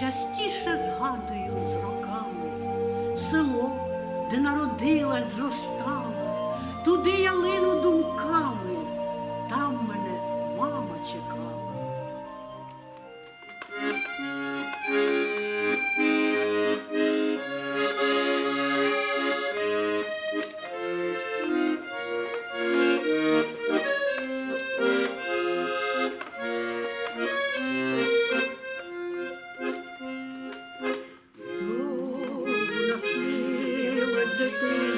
частіше згадую з роками. Село, де народилась, зростала, туди я лину думками, там мене мама чекала. to do.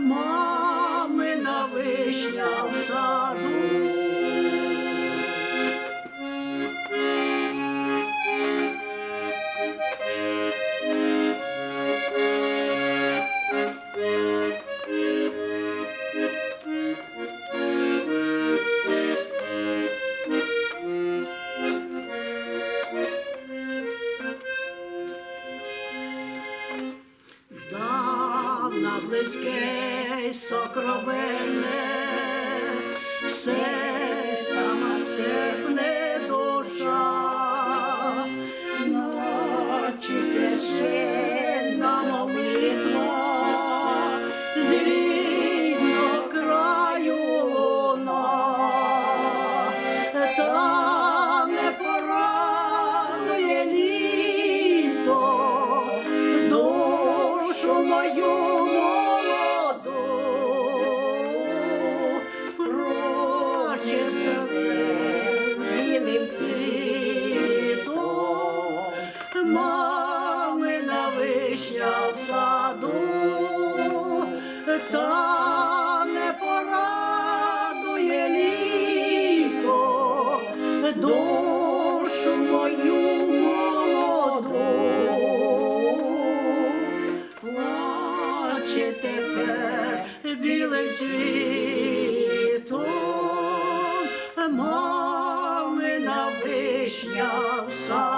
tomorrow. сокровенне. все та не порадує літо душу мою молоду, плаче тепер білий цвітом, мамина вишня в саду.